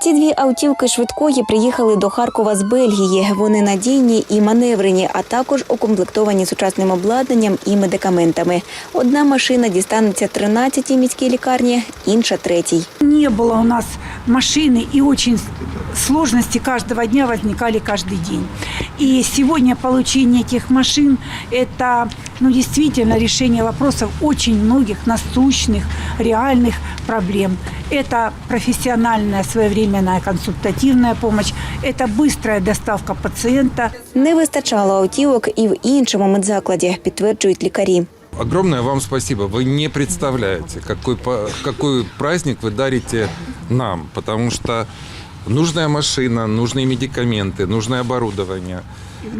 Ці дві автівки швидкої приїхали до Харкова з Бельгії. Вони надійні і маневрені, а також укомплектовані сучасним обладнанням і медикаментами. Одна машина дістанеться 13-й міській лікарні, інша третій. Не було у нас машини і очень сложности каждого дня возникали каждый день. И сегодня получение этих машин – это ну, действительно решение вопросов очень многих насущных, реальных проблем. Это профессиональная своевременная консультативная помощь, это быстрая доставка пациента, Не вистачало автівок і в іншому медзакладі, підтверджують лікарі. Огромное вам спасибо. Вы не представляете, какой, по- какой праздник вы дарите нам, потому что нужная машина, нужные медикаменты, нужное оборудование.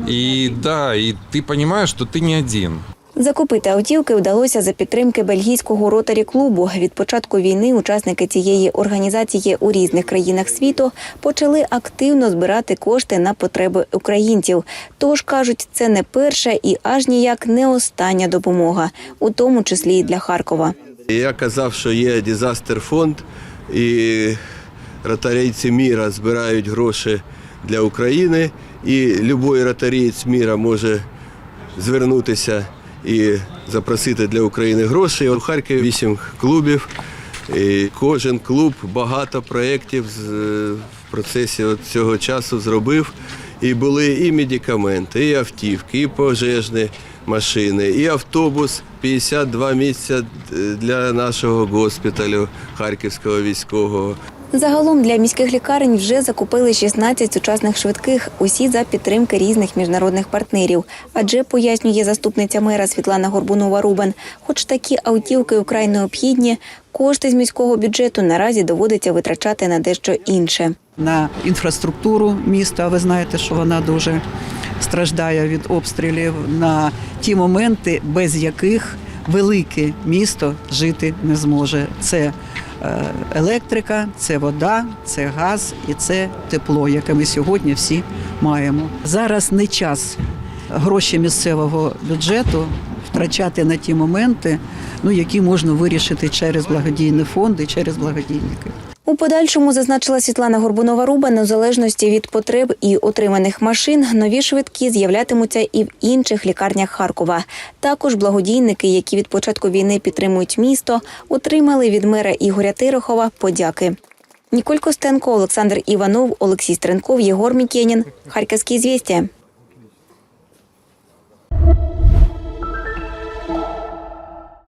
И да, и ты понимаешь, что ты не один. Закупити автівки вдалося за підтримки бельгійського ротарі клубу. Від початку війни учасники цієї організації у різних країнах світу почали активно збирати кошти на потреби українців. Тож кажуть, це не перша і аж ніяк не остання допомога, у тому числі і для Харкова. Я казав, що є дизастер фонд, і ротарійці міра збирають гроші для України, і будь-який ротарієць міра може звернутися і запросити для України гроші. У Харкові вісім клубів. І кожен клуб багато проєктів в процесі цього часу зробив. І були і медикаменти, і автівки, і пожежні машини, і автобус 52 місця е, для нашого госпіталю Харківського військового. Загалом для міських лікарень вже закупили 16 сучасних швидких, усі за підтримки різних міжнародних партнерів. Адже пояснює заступниця мера Світлана Горбунова Рубан, хоч такі автівки вкрай необхідні, кошти з міського бюджету наразі доводиться витрачати на дещо інше. на інфраструктуру міста. Ви знаєте, що вона дуже страждає від обстрілів на ті моменти, без яких велике місто жити не зможе. Це електрика, це вода, це газ і це тепло, яке ми сьогодні всі маємо. Зараз не час гроші місцевого бюджету втрачати на ті моменти, ну які можна вирішити через благодійні фонди, через благодійники. У подальшому зазначила Світлана Горбунова Рубан, у залежності від потреб і отриманих машин, нові швидкі з'являтимуться і в інших лікарнях Харкова. Також благодійники, які від початку війни підтримують місто, отримали від мера Ігоря Тирохова подяки. Ніколь Костенко, Олександр Іванов, Олексій Стренков, Єгор Мікенін. Харківські звістя.